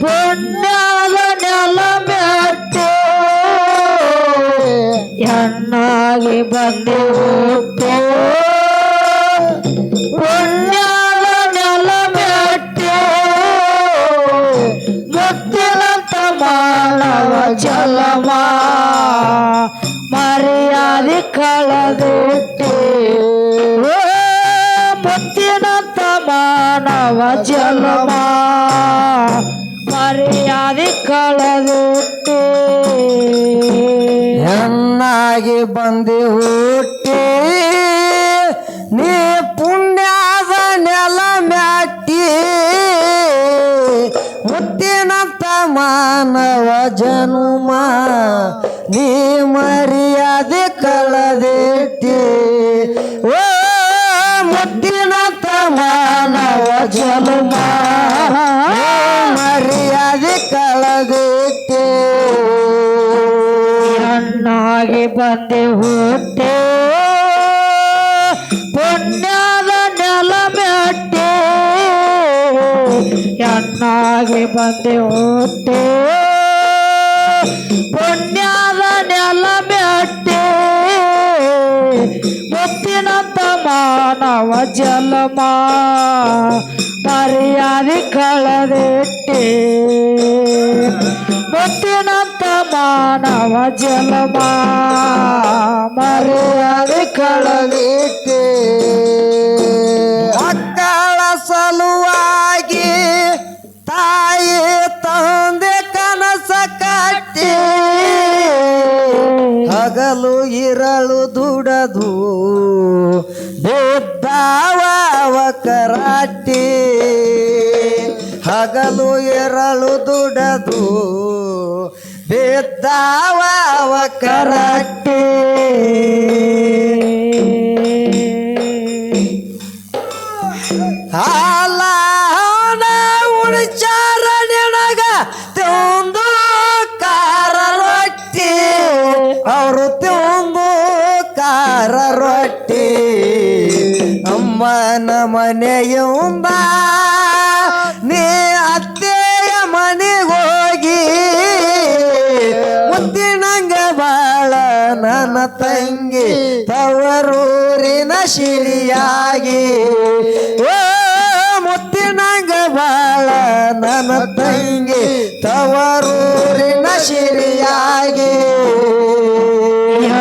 ಪುಣ್ಯದ ನೆಲ ಮೆಟ್ಟಿ ಹೆಣ್ಣಾಗಿ ಬಂದೆ ಹುಟ್ಟಿ ಪುಣ್ಯದ ನೆಲ ಮೆಟ್ಟಿ ಮುತ್ತಿನಂತ ಮಾನವ ಜಲಮ ಮರ್ಯಾದೆ ಕಳೆದಿಟ್ಟಿ. ಓ, ಮುತ್ತಿನಂತ ಮಾನವ ಹೆಣ್ಣಾಗಿ ಬಂದಿ ಹುಟ್ಟಿ, ನೀ ಪುಣ್ಯದ ನೆಲ ಮ್ಯಾಟಿ, ಮುತ್ತಿನಂತ ಮಾನವ ಜನುಮ, ನೀ ಮರ್ಯಾದೆ ಕಳೆದಿಟ್ಟಿ. ಓ, ಮುತ್ತಿನಂತ ಮಾನವ ಜನುಮ. ಹೆಣ್ಣಾಗಿ ಬಂದೆ ಹುಟ್ಟೆ ಪುಣ್ಯದ ನೆಲ ಮೆಟ್ಟೆ ಹೆಣ್ಣಾಗಿ ಬಂದೆ ಹುಟ್ಟೆ ಪುಣ್ಯದ ಮಾನವ ಜಲಮ ಮರ್ಯಾದೆ ಕಳೆದಿಟ್ಟೆ. ಮುತ್ತಿನಂತ ಮಾನವ ಜಲಮ ಮರ್ಯಾದೆ ಕಳೆದಿಟ್ಟೆ. ಕರಾಟಿ ಹಗಲು ಎರಳು ದುಡದು ಬಿದ್ದಾವ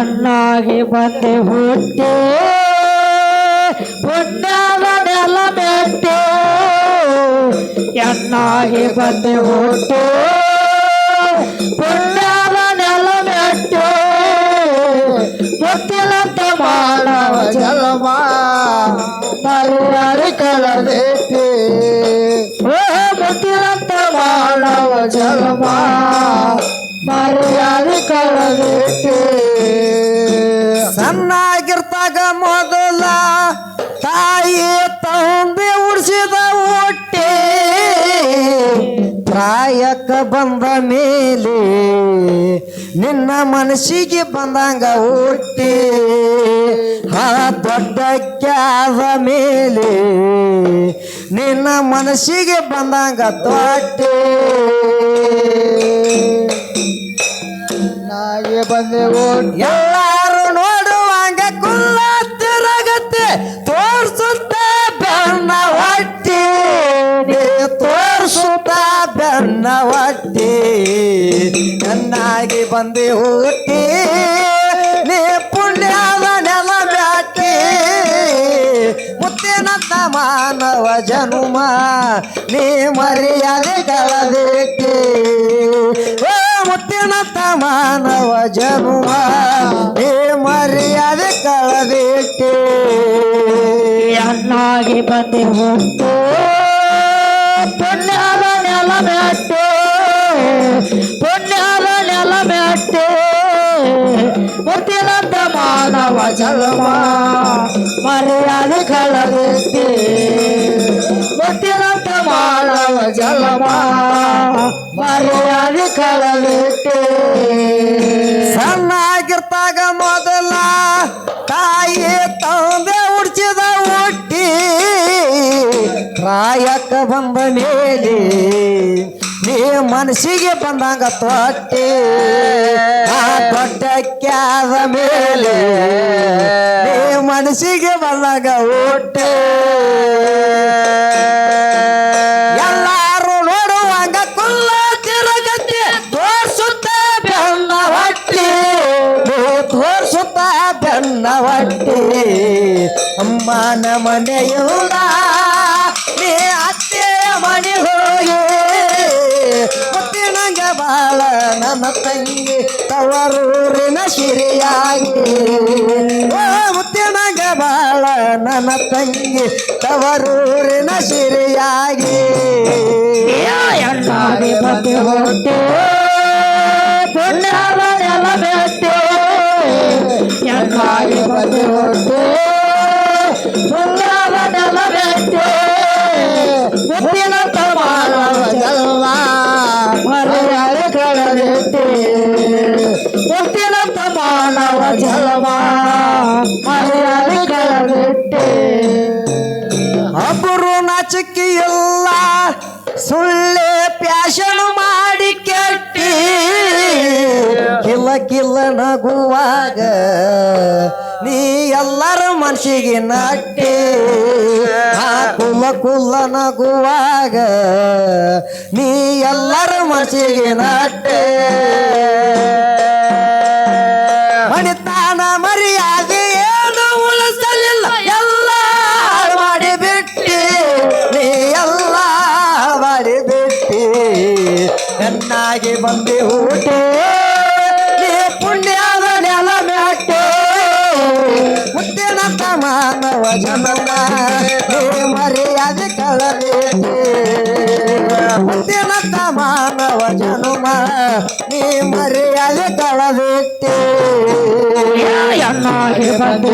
ಹೆಣ್ಣಾಗಿ ಬಂದೆ ಹುಟ್ಟೆ. ಹುಟ್ಟಾದ ನೆಲ ಮೆಟ್ಟೆ. ಎಣ್ಣಾಗಿ ಬಂದೆ ಹುಟ್ಟೆ. ಹುಟ್ಟಾದ ನೆಲ ಮೆಟ್ಟೆ. ಮುತ್ತಿನಂತ ಮಾಡವ ಜಲಮ ಮರ್ಯಾದೆ ಕಳೆದೈತಿ ಓ, ಮುತ್ತಿನಂತ ಮಾನವ ಜಲಮ ಮರ್ಯಾದೆ ಕಳೆದೈತಿ ಮೊದಲ ತಾಯಿ ತಂದೆ ಉಡ್ಸಿದ ಹೊಟ್ಟೆ. ಪ್ರಾಯಕ್ಕ ಬಂದ ಮೇಲೆ ನಿನ್ನ ಮನಸ್ಸಿಗೆ ಬಂದಂಗ ಹುಟ್ಟಿ. ಹಾ ದೊಡ್ಡಕ್ಕಾದ ಮೇಲೆ ನಿನ್ನ ಮನಸ್ಸಿಗೆ ಬಂದಂಗ ತೊಟ್ಟೆ. ನಾಗೆ ಬಂದೆ ಓಟ್ ಬಂದಿ ಹುಟ್ಟಿ ನೀ ಪುಣ್ಯದ ನೆಲ ಬ್ಯಾಟಿ ಮುತ್ತಿನಂತ ಮಾನವ ಜನುಮ, ನೀ ಮರ್ಯಾದೆ ಕಳದಿಟ್ಟಿ ಓ, ಮುತ್ತಿನಂತ ಮಾನವ ಜನುಮ, ನೀ ಮರ್ಯಾದೆ ಕಳದಿಟ್ಟಿ ಅಣ್ಣಾಗಿ ಬಂದೆ ಹೋಗ್ತು ಪುಣ್ಯದ ನೆಲ ಮೆಟ್ಟು ಮಾನವ ಜನ್ಮ ಮರ್ಯಾದೆ ಕಳೆದಿದ್ದೆ ಗೊತ್ತಿರಂತ ಮಾನವ ಜನ್ಮ ಮರ್ಯಾದೆ ಕಳೆದಿಟ್ಟಿ ಸಣ್ಣಾಗಿರ್ತಾಗ ಮೊದಲ ತಾಯಿ ತಂದೆ ಉಡ್ಸಿದ ಹುಟ್ಟಿ ಪ್ರಾಯಕ್ಕ ಬಂದ ಮೇಲೆ ಮನಸ್ಸಿಗೆ ಬಂದಂಗ ತೊಟ್ಟಿ, ಆ ತೊಟ್ಟಕ್ಕಾದ ಮೇಲೆ ಮನಸ್ಸಿಗೆ ಬಂದಾಗ ಹೊಟ್ಟೆ. ಎಲ್ಲಾರು ನೋಡುವಂಗ ಕುಲ್ಲ ತಿರುಗತಿ, ತೋರ್ಸುತ್ತ ಬೆನ್ನ ಹೊಟ್ಟಿ. ತೋರ್ಸುತ್ತ ಬೆನ್ನ ಹೊಟ್ಟಿ. ಅಮ್ಮನ ಮನೆಯುಲ್ಲ ನೀ ಅತ್ತೆಯ ಮನೆ ಹೋಗಿ ಮುತ್ತಿನಂಗ ಬಾಳ ನನ್ನ ತಂಗಿ ತವರೂರಿನ ಶಿರಿಯಾಗಿ. ಮುತ್ತಿನಂಗ ಬಾಳ ನನ್ನ ತಂಗಿ ತವರೂರಿನ ಶಿರಿಯಾಗಿ. ಹೊಟ್ಟೆ ಎಲ್ಲ ಒಬ್ಬರು ನಾಚಿಕೆ ಇಲ್ಲ ಸುಳ್ಳೆ ಪ್ಯಾಶನ್ ಮಾಡಿ ಕೆಟ್ಟಿ. ಕಿಲ್ಲ ಕಿಲ್ಲ ನಗುವಾಗ ನೀ ಎಲ್ಲರ ಮನ್ಸಿಗೆ ನಟ್ಟಿ ಆ ಕುಲ್ಲ ನಗುವಾಗ ನೀ ಎಲ್ಲರ ಮನ್ಸಿಗೆ ನಟ್ಟೆ ನೀ ಪುಣ್ಯದ ನೆಲ ಮ್ಯಾಕೋ ಹುಟ್ಟಿನ ಮಾನವ ಜನನ ಮರ್ಯಾದೆ ಕಳಬೇಕೆ ಮುತ್ತಿನಂತ ಮಾನವ ಜನುಮ ನೀ ಮರ್ಯಾದೆ ಕಳಬೇಕು ಬಂದು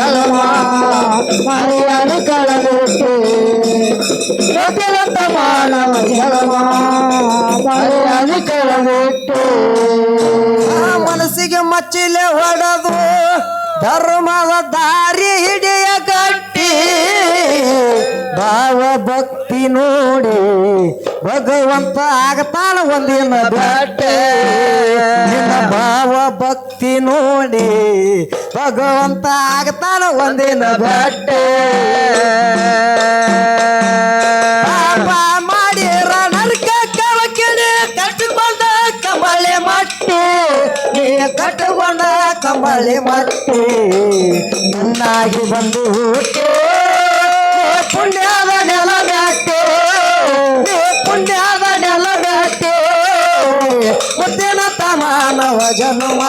ಜಲಮ ಮರೆಯಲು ಕಳಬಿಟ್ಟೆ ಮುತ್ತಿನ ಪ್ರಮಾಣವ ಜಲಮ ಮರೆಯಲು ಕಳಬಿಟ್ಟೆ ಆ ಮನಸ್ಸಿಗೆ ಮಚ್ಚಿಲೆ ಹೊಡೆದು ಧರ್ಮದ ದಾರಿ ಹಿಡಿಯ ಗಟ್ಟಿ ಭಾವ ಭಕ್ತಿ ನೋಡಿ ಭಗವಂತ ಆಗತಾನ ಒಂದಿನ ಬೆಟ್ಟೆ ನಿನ್ನ ಭಾವ ಭಕ್ತಿ ನೋಡಿ ಭಗವಂತ ಆಗತಾನ ಒಂದಿನ ಬೆಟ್ಟೆ ಪಾಪ ಮಾಡಿರ ನರ್ಕ ಕವಕಿನಿ ಕಟ್ಟಿಕೊಂಡ ಕಂಬಳಿ ಮಟ್ಟಿ. ನೀ ಕಟ್ಟಿಕೊಂಡ ಕಂಬಳಿ ಮಟ್ಟಿ. ನನ್ನಾಗಿ ಬಂದು ಹುಟ್ಟಿ. ನೀ ಪುಣ್ಯದ ಮುದ್ದಿನ ತಮಾನವ ಜನುಮ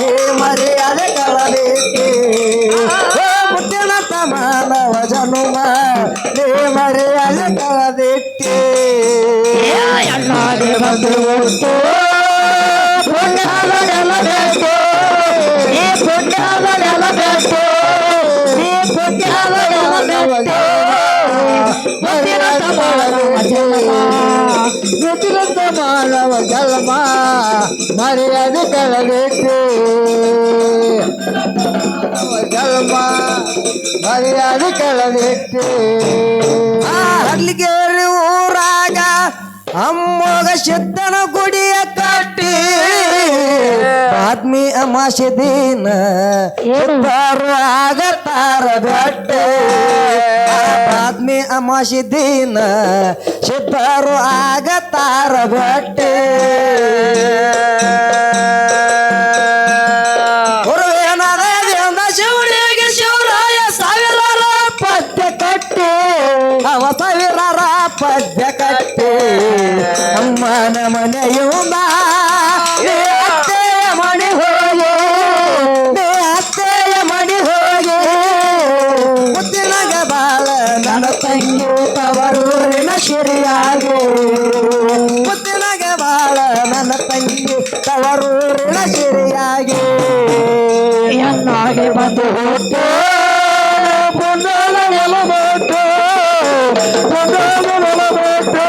ಹೇ ಮರ್ಯಾದೆ ಕಳಬೇಕೆ. ಮುದ್ದಿನ ತಮಾನವ ಜನುಮ ಹೇ ಮರ್ಯಾದೆ ಕಳಬೇಕೆ. ಎಣ್ಣಾಗಿ ಬಂದು ಪುಣ್ಯ ಪುಣ್ಯದ ಈ ಬೆಟ್ಟೆ ಮುತ್ತಿನ ಮಾನವ ಜನ್ಮ ಮರ್ಯಾದೆ ಕಳಬೇಕು ಜನ್ಮ ಮರ್ಯಾದೆ ಕಳಬೇಕು ಆ ಹಳ್ಳಿಗೇರಿ ಊರಾಗ ಅಮ್ಮಗ ಸಿದ್ಧನ ಗುಡಿಯ ಕಟ್ಟಿ ಆದ್ಮಿ ಅಮಾಸೆ ದಿನ ಸಿದ್ಧರು ಆಗತಾರ ಬೆಟ್ಟೆ ಆದ್ಮಿ ಅಮಾಸೆ ದಿನ ಸಿದ್ಧರು ಆಗತಾರ ಬಟ್ಟೆ ಸಾವಿರಾರ ಪದ್ಯ ಕಟ್ಟೆ ಅಮ್ಮನ ಮನೆಯು ನೀ ನನ್ನ ತಂಗಿ ತವರೂರಿನ ಸಿರಿಯಾಗಿ. ಎನ್ನಾಗಿ ಬಂದು ಹೋಟೆ ಪುಣ್ಯದ ನೆಲ ಬೇಕು ಪುಣ್ಯದ ನೆಲ ಬೇಕು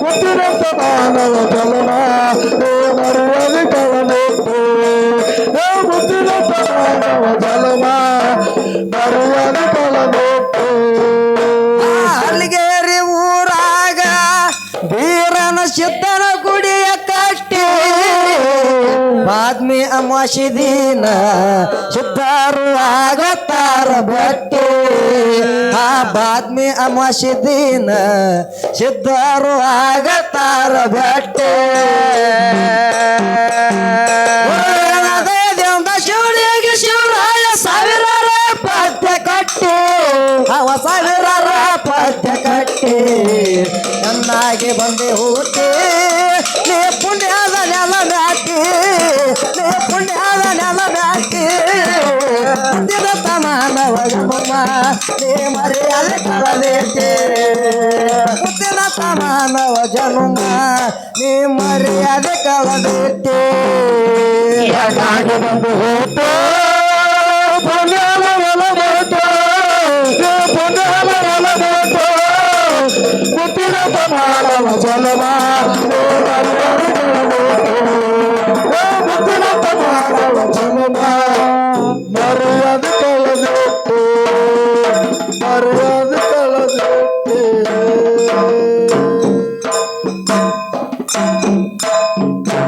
ಹುಟ್ಟಿದಂತ ಮಾನವ ಜಲನ ಏ ಮರೆಯಲು ಕಳಬೇಕು ಏ ಬಾದ್ಮಿ ದಿನ ಶುದ್ಧರು ಆಗತ್ತಾರ ಭಟ್ಟಿ ಆ ಬಾದ್ಮಿ ಅಮಾಶಿ ದಿನ ಸಿದ್ಧರು ಆಗತ್ತಾರ ಭಟ್ಟಿ ಪುಣ್ಯದ ನೆಲ ಮ್ಯಾಟಿ ಮುಂದಿನ ಸಮಾನವ ಜನುಮ ನೀ ಮರ್ಯಾದೆ ಕಳಬೇಕೆ ಮುಂದಿನ ತಮಾನವ ಜನುಮ ನೀ ಮರ್ಯಾದೆ ಕಳಬೇಕೆ ಬಂದು ಹೋತು ಹುಟ್ಟಿದ ಪ್ರಮಾಣವ ಜಲಮ ಹುಟ್ಟಿದ ಪ್ರಮಾಣವ ಜಲಮ ಮರ್ಯಾದೆ